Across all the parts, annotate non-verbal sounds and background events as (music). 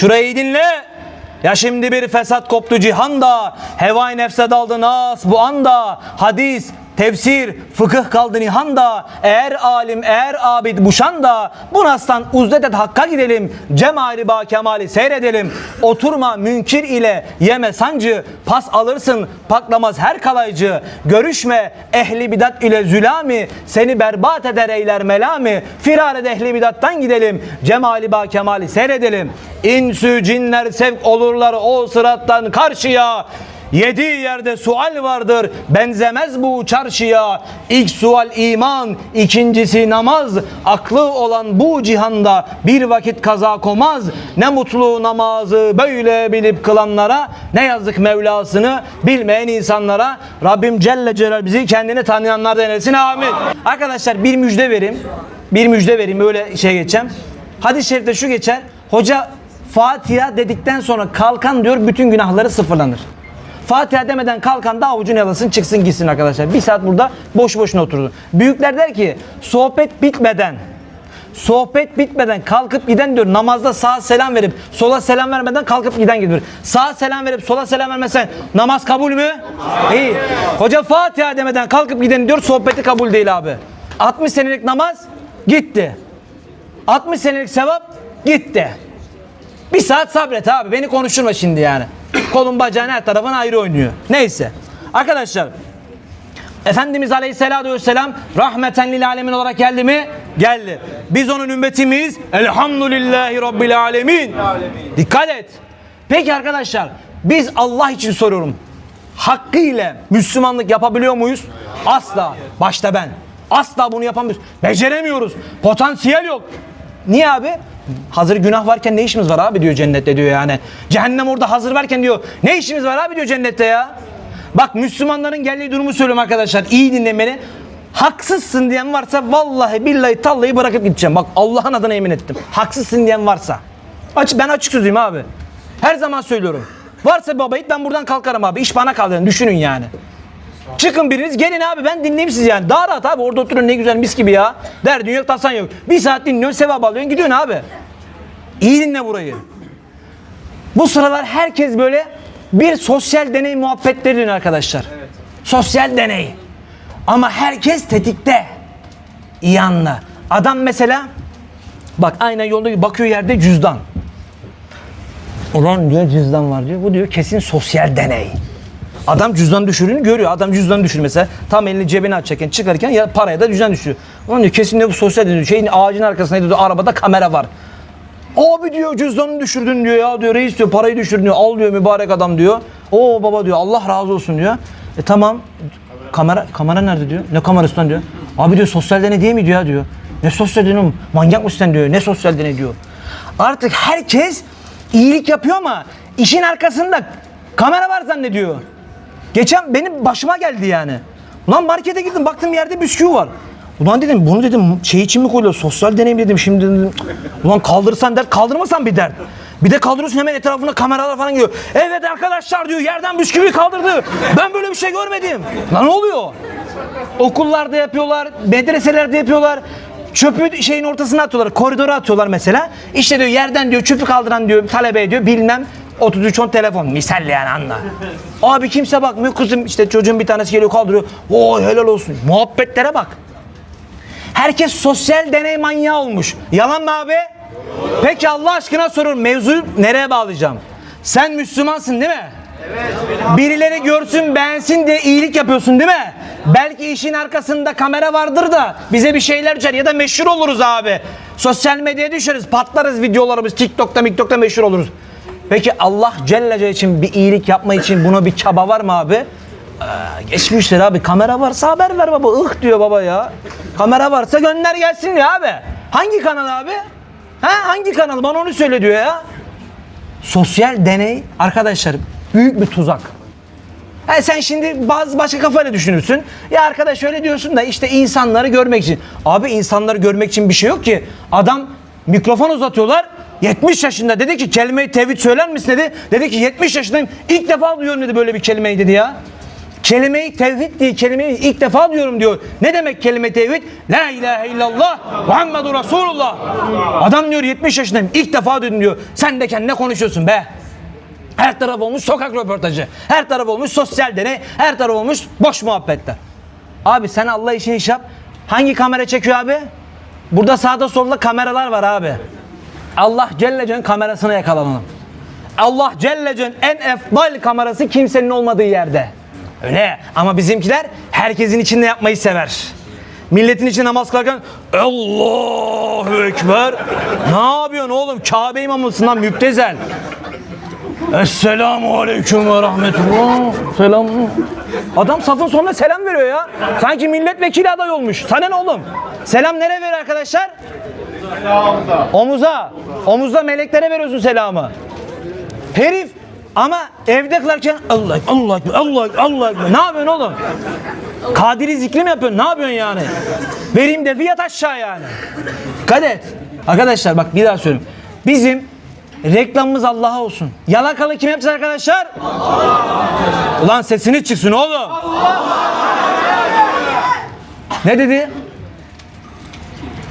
Şurayı dinle. Ya şimdi bir fesat koptu cihanda, hevai nefse daldı nas bu anda, hadis, tefsir, fıkıh kaldı nihanda, eğer alim, eğer abid buşanda, bu nastan uzdet et hakka gidelim, cemali ba kemali seyredelim, oturma münkir ile yeme sancı, pas alırsın paklamaz her kalaycı, görüşme ehli bidat ile zülami, seni berbat eder eyler melami, firar et ehli bidattan gidelim, cemali ba kemali seyredelim, İnsü cinler sevk olurlar o sırattan karşıya. Yedi yerde sual vardır benzemez bu çarşıya. İlk sual iman, ikincisi namaz. Aklı olan bu cihanda bir vakit kaza komaz. Ne mutlu namazı böyle bilip kılanlara, ne yazık Mevlasını bilmeyen insanlara. Rabbim Celle Celal bizi kendini tanıyanlardan eylesin amin. Arkadaşlar bir müjde vereyim. Bir müjde vereyim öyle şey geçeceğim. Hadis-i şerifte şu geçer. Hoca Fatiha dedikten sonra kalkan diyor bütün günahları sıfırlanır. Fatiha demeden kalkan da avucunu yalasın çıksın gitsin arkadaşlar. Bir saat burada boş boşuna oturdu. Büyükler der ki sohbet bitmeden sohbet bitmeden kalkıp giden diyor namazda sağa selam verip sola selam vermeden kalkıp giden gidiyor. Sağa selam verip sola selam vermesen namaz kabul mü? Değil. Hoca Fatiha demeden kalkıp giden diyor sohbeti kabul değil abi. 60 senelik namaz gitti. 60 senelik sevap gitti. Bir saat sabret abi. Beni konuşturma şimdi yani. (coughs) Kolun bacağın her tarafın ayrı oynuyor. Neyse. Arkadaşlar Efendimiz Aleyhisselatü Vesselam rahmeten lil alemin olarak geldi mi? Geldi. Biz onun ümmetimiz. Elhamdülillahi Rabbil alemin. Dikkat et. Peki arkadaşlar biz Allah için soruyorum. Hakkıyla Müslümanlık yapabiliyor muyuz? Asla. Başta ben. Asla bunu yapamıyoruz. Beceremiyoruz. Potansiyel yok. Niye abi? Hazır günah varken ne işimiz var abi diyor cennette diyor yani. Cehennem orada hazır varken diyor ne işimiz var abi diyor cennette ya. Bak Müslümanların geldiği durumu söylüyorum arkadaşlar. İyi dinleyin beni. Haksızsın diyen varsa vallahi billahi tallahi bırakıp gideceğim. Bak Allah'ın adına yemin ettim. Haksızsın diyen varsa. Aç, ben açık sözlüyüm abi. Her zaman söylüyorum. Varsa baba yiğit ben buradan kalkarım abi. İş bana kalır. Düşünün yani. Çıkın biriniz gelin abi ben dinleyeyim sizi yani. Daha rahat abi orada oturun ne güzel mis gibi ya. Derdin yok tasan yok. Bir saat dinliyorsun sevap alıyorsun gidiyorsun abi. İyi dinle burayı. Bu sıralar herkes böyle bir sosyal deney muhabbetleri dönüyor arkadaşlar. Sosyal deney. Ama herkes tetikte. İyi anla. Adam mesela bak aynen yolda bakıyor yerde cüzdan. Ulan diyor cüzdan var diyor. Bu diyor kesin sosyal deney. Adam cüzdan düşürdüğünü görüyor. Adam cüzdan düşür mesela. Tam elini cebine açacakken çıkarken ya paraya da cüzdan düşüyor. Ulan diyor kesin diyor bu sosyal deney. Şeyin ağacın arkasında diyor arabada kamera var. Abi diyor cüzdanını düşürdün diyor ya diyor reis diyor parayı düşürdün diyor al diyor mübarek adam diyor. Oo baba diyor Allah razı olsun diyor. E tamam kamera kamera nerede diyor. Ne kamerası lan diyor. Abi diyor sosyal deney değil mi diyor ya diyor. Ne sosyal deney manyak mısın sen diyor. Ne sosyal deney diyor. Artık herkes iyilik yapıyor ama işin arkasında kamera var zannediyor. Geçen benim başıma geldi yani. Ulan markete gittim baktım yerde bisküvi var. Ulan dedim bunu dedim şey için mi koyuyor sosyal deneyim dedim şimdi dedim. Ulan kaldırırsan dert kaldırmasan bir dert. Bir de kaldırıyorsun hemen etrafında kameralar falan geliyor. Evet arkadaşlar diyor yerden bisküvi kaldırdı. Ben böyle bir şey görmedim. Lan ne oluyor? Okullarda yapıyorlar, medreselerde yapıyorlar. Çöpü şeyin ortasına atıyorlar, koridora atıyorlar mesela. İşte diyor yerden diyor çöpü kaldıran diyor talebe diyor bilmem 33 10 telefon misal yani anla. Abi kimse bakmıyor kızım işte çocuğun bir tanesi geliyor kaldırıyor. Oo helal olsun. Muhabbetlere bak. Herkes sosyal deney manyağı olmuş. Yalan mı abi? Peki Allah aşkına soruyorum mevzuyu nereye bağlayacağım? Sen Müslümansın değil mi? Birileri görsün beğensin diye iyilik yapıyorsun değil mi? Belki işin arkasında kamera vardır da bize bir şeyler düşer ya da meşhur oluruz abi. Sosyal medyaya düşeriz patlarız videolarımız TikTok'ta TikTok'ta meşhur oluruz. Peki Allah Celle Celle için bir iyilik yapma için buna bir çaba var mı abi? Ee, geçmişler abi kamera varsa haber ver baba ıh diyor baba ya. Kamera varsa gönder gelsin ya abi. Hangi kanal abi? Ha hangi kanal bana onu söyle diyor ya. Sosyal deney arkadaşlar büyük bir tuzak. Ha sen şimdi bazı başka kafayla düşünürsün. Ya arkadaş öyle diyorsun da işte insanları görmek için. Abi insanları görmek için bir şey yok ki. Adam mikrofon uzatıyorlar. 70 yaşında dedi ki kelimeyi tevhid söyler misin dedi. Dedi ki 70 yaşındayım ilk defa duyuyorum dedi böyle bir kelimeyi dedi ya. Kelime-i tevhid diye kelimeyi ilk defa diyorum diyor. Ne demek kelime tevhid? La ilahe illallah Muhammedur Resulullah. Adam diyor 70 yaşındayım ilk defa duydum diyor. Sen de kendine konuşuyorsun be. Her taraf olmuş sokak röportajı. Her taraf olmuş sosyal deney. Her taraf olmuş boş muhabbetler. Abi sen Allah işini iş yap. Hangi kamera çekiyor abi? Burada sağda solda kameralar var abi. Allah Celle Celle'nin kamerasına yakalanalım. Allah Celle Celle'nin en efdal kamerası kimsenin olmadığı yerde. Öyle ama bizimkiler herkesin içinde yapmayı sever. Milletin için namaz kılarken Allahu Ekber. Ne yapıyorsun oğlum? Kabe imamısından müptezel. Esselamu aleyküm ve rahmetullah. Selam. Adam safın sonunda selam veriyor ya. Sanki milletvekili aday olmuş. Sana ne oğlum? Selam nereye veriyor arkadaşlar? Omuza. Omuzda meleklere veriyorsun selamı. Herif ama evde kılarken Allah Allah Allah Allah ne yapıyorsun oğlum? Kadiri zikri mi yapıyorsun? Ne yapıyorsun yani? Vereyim de fiyat aşağı yani. Dikkat et. Arkadaşlar bak bir daha söyleyeyim. Bizim reklamımız Allah'a olsun. Yalakalı kim yapacağız arkadaşlar? Ulan sesini çıksın oğlum. Ne dedi?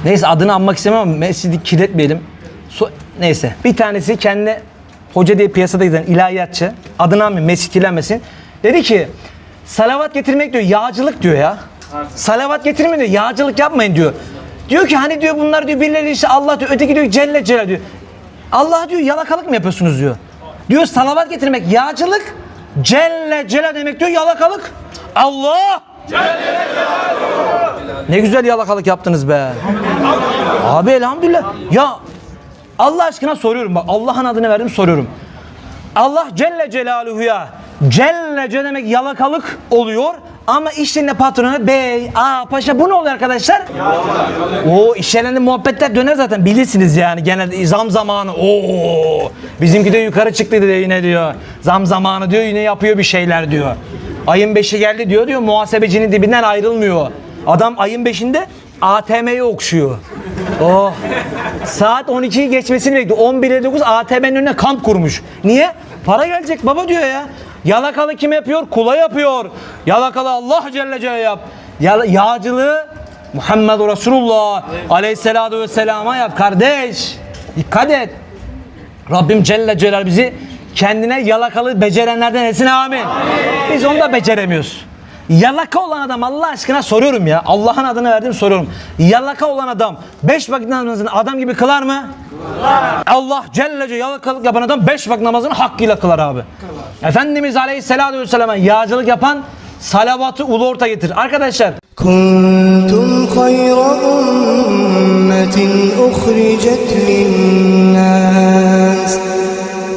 Neyse adını anmak istemem ama mescidi kirletmeyelim. So- Neyse bir tanesi kendine hoca diye piyasada giden ilahiyatçı adını anmayayım mescid kirlenmesin. Dedi ki salavat getirmek diyor yağcılık diyor ya. Salavat getirmeyin diyor yağcılık yapmayın diyor. Diyor ki hani diyor bunlar diyor birileri işte Allah diyor öteki diyor Celle Celal diyor. Allah diyor yalakalık mı yapıyorsunuz diyor. Diyor salavat getirmek yağcılık Celle Celal demek diyor yalakalık. Allah ne güzel yalakalık yaptınız be. Abi elhamdülillah. Ya Allah aşkına soruyorum bak Allah'ın adını verdim soruyorum. Allah Celle Celaluhu'ya Celle Celle demek yalakalık oluyor ama iş yerinde patronu bey, aa paşa bu ne oluyor arkadaşlar? O iş yerlerinde muhabbetler döner zaten bilirsiniz yani gene zam zamanı. Oo bizimki de yukarı çıktı diyor yine diyor. Zam zamanı diyor yine yapıyor bir şeyler diyor. Ayın beşi geldi diyor diyor muhasebecinin dibinden ayrılmıyor. Adam ayın beşinde ATM'yi okşuyor. Oh. Saat 12'yi geçmesini bekliyor. 11.59 ATM'nin önüne kamp kurmuş. Niye? Para gelecek baba diyor ya. Yalakalı kim yapıyor? Kula yapıyor. Yalakalı Allah Celle Celle yap. Ya, yağcılığı Muhammed Resulullah Aleyhisselatü Vesselam'a yap kardeş. Dikkat et. Rabbim Celle Celal bizi kendine yalakalı becerenlerden etsin amin. Biz onu da beceremiyoruz. Yalaka olan adam Allah aşkına soruyorum ya. Allah'ın adını verdim soruyorum. Yalaka olan adam 5 vakit namazını adam gibi kılar mı? Kılar. Allah Cellece yalakalık yapan adam 5 vakit namazını hakkıyla kılar abi. Kılar. Efendimiz Aleyhisselatü Vesselam'a yağcılık yapan salavatı ulu orta getir. Arkadaşlar. Kuntum hayra ummetin uhricet linnâ